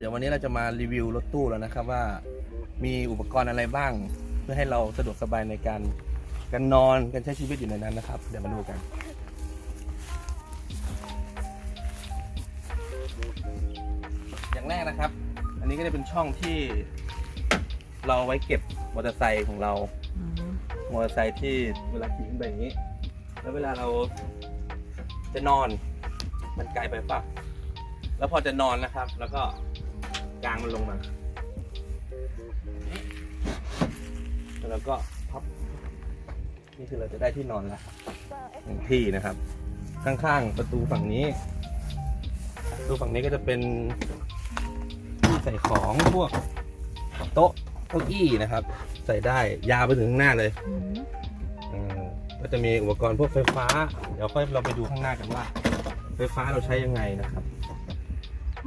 เดี๋ยววันนี้เราจะมารีวิวรถตู้แล้วนะครับว่ามีอุปกรณ์อะไรบ้าง เพื่อให้เราสะดวกสบายในการการนอนการใช้ชีวิตอยู่ในนั้นนะครับ เดี๋ยวมาดูกัน อย่างแรกนะครับ อันนี้ก็จะเป็นช่องที่ เราไว้เก็บมอเตอร์ไซค์ของเรามอเตอร์ไซค์ที่เวลาขี่ขึ้นไปอย่างนี้ แล้วเวลาเราจะนอนมันไกลไปปะแล้วพอจะนอนนะครับ แล้วก็ มันลงมา แล้วก็พับ นี่คือเราจะได้ที่นอนล้วหนึ่งที่นะครับ ข้างๆประตูฝั่งนี้ ประตูฝั่งนี้ก็จะเป็นที่ใส่ของพวกโต๊ะเก้าอี้นะครับ ใส่ได้ยาวไปถึงข้างหน้าเลยอืมเออก็จะมีอุปกรณ์พวกไฟฟ้า เดี๋ยวค่อยเราไปดูข้างหน้ากันว่า ไฟฟ้าเราใช้ยังไงนะครับ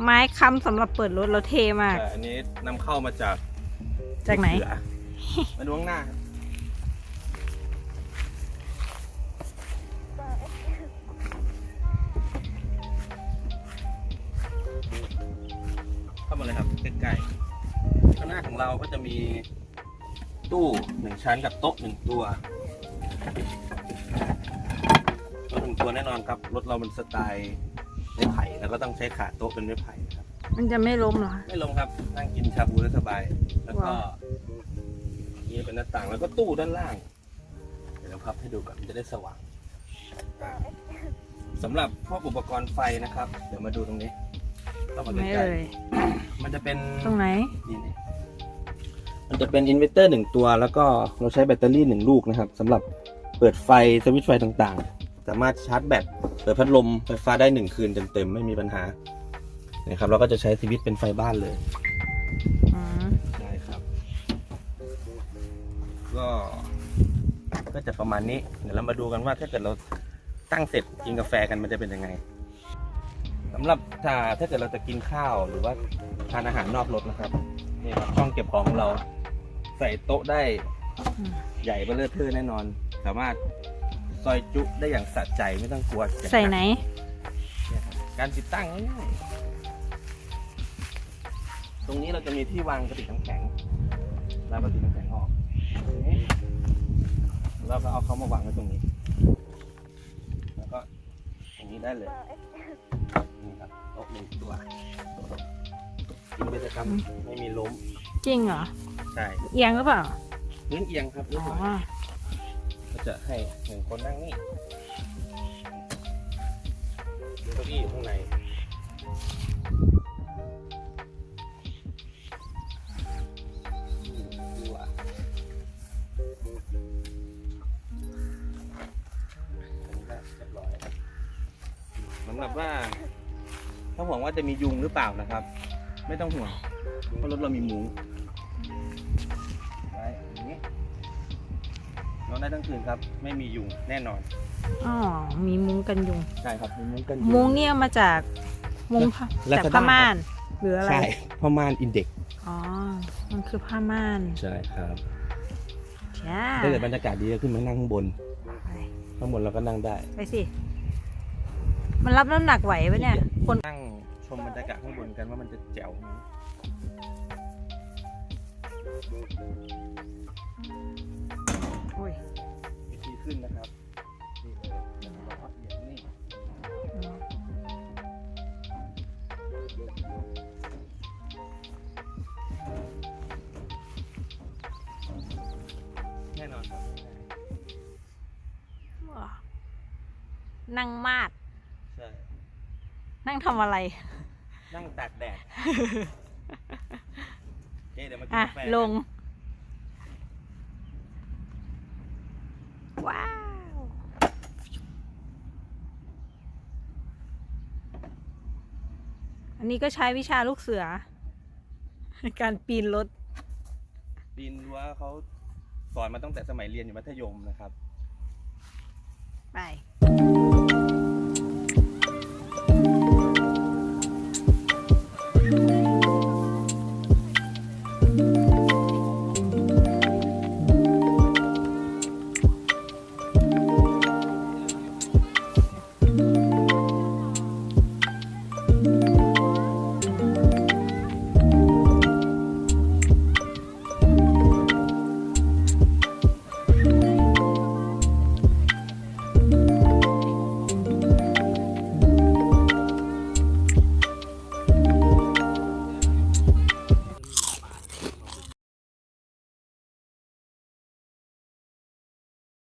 ไม้ค้ำสำหรับเปิดรถเราเท่มากแต่อันนี้นำเข้ามาจากจากไหนเสือมาดูข้างหน้าครับเข้ามาเลยครับใกล้ๆข้างหน้าของเราก็จะมีตู้หนึ่งชั้นกับโต๊ะหนึ่งตัวโต๊ะหนึ่งตัวแน่นอนครับ รถเรามันสไตล์ ไม้ไผ่แล้วก็ต้องใช้ขาโต๊ะเป็นไม้ไผ่นะครับ มันจะไม่ล้มเหรอคะ ไม่ลงครับนั่งกินชาบูได้สบาย แล้วก็ว้าว นี่เป็นหน้าต่างแล้วก็ตู้ด้านล่าง เดี๋ยวเราพับให้ดูก่อนมันจะได้สว่างอ่าสำหรับพวกอุปกรณ์ไฟนะครับ เดี๋ยวมาดูตรงนี้เข้ามาไม่ใกล้เลยๆมันจะเป็นตรงไหน นี่นี่มันจะเป็นอินเวอร์เตอร์หนึ่งตัว แล้วก็เราใช้แบตเตอรี่หนึ่งลูกนะครับสำหรับเปิดไฟสวิตช์ไฟต่างๆ สามารถชาร์จแบตเปิดพัดลมไฟฟ้าได้หนึ่งคืนเต็มๆไม่มีปัญหานะครับเราก็จะใช้สวิตช์เป็นไฟบ้านเลยอืมใช่ครับ ก็ก็จะประมาณนี้ เดี๋ยวเรามาดูกันว่าถ้าเกิดเราตั้งเสร็จกินกาแฟกันมันจะเป็นยังไงสำหรับถ้าถ้าเกิดเราจะกินข้าวหรือว่าทานอาหารนอกรถนะครับนี่ครับช่องเก็บของของเรา ใส่โต๊ะได้อืมใหญ่เบ้อเร่อเทอแน่นอน สามารถ ซอยจุได้อย่างสะใจไม่ต้องกลัวจะใส่ไหน เนี่ยครับการติดตั้งง่ายๆตรงนี้เราจะมีที่วางกระติกน้ำแข็งแล้วกระติกน้ำแข็งออกตรงนี้เราก็เอาเขามาวางไว้ตรงนี้ แล้วก็ตรงนี้ได้เลยนี่ครับโต๊ะหนึ่งตัวกินไปจะทำไม่มีล้มจริงเหรอใช่เอียงหรือเปล่า พื้นเอียงครับนิดอ๋หน่อยอก็ จะให้หนึ่งคนนั่งนี่มีเก้าอี้อยู่ข้างในสำหรับว่า ถ้าห่วงว่าจะมียุงหรือเปล่านะครับ ไม่ต้องห่วงเพราะรถเรามีมุ้ง นอนได้ทั้งคืนครับ ไม่มียุงแน่นอน อ๋อ มีมุ้งกันยุง ใช่ครับมีมุ้งกันยุมุ้งเนี่ยมาจากมุ้งผ้าแล้วจากก็ผ้าได้ม่าน หรืออะไร ใช่พ่อม่านอินเด็กอ๋อ มันคือผ้าม่านใช่ครับจ้าถ้าเกิดบรรยากาศดีก็ขึ้นมานั่งข้างบนไปข้างบนเราก็นั่งได้ ไปสิ มันรับน้ำหนักไหวปะเนี่ย คนนั่งชมบรรยากาศข้างบนกันว่ามันจะแจ๋วไหม นั่งมาด ใช่ นั่งทำอะไร นั่งตากแดดโอเคเดี๋ยวมากินอะ กาแฟลงกันว้าว อันนี้ก็ใช้วิชาลูกเสือ ในการปีนรถ ปีนรั้วเขาสอนมาตั้งแต่สมัยเรียนอยู่มัธยมนะครับ ไป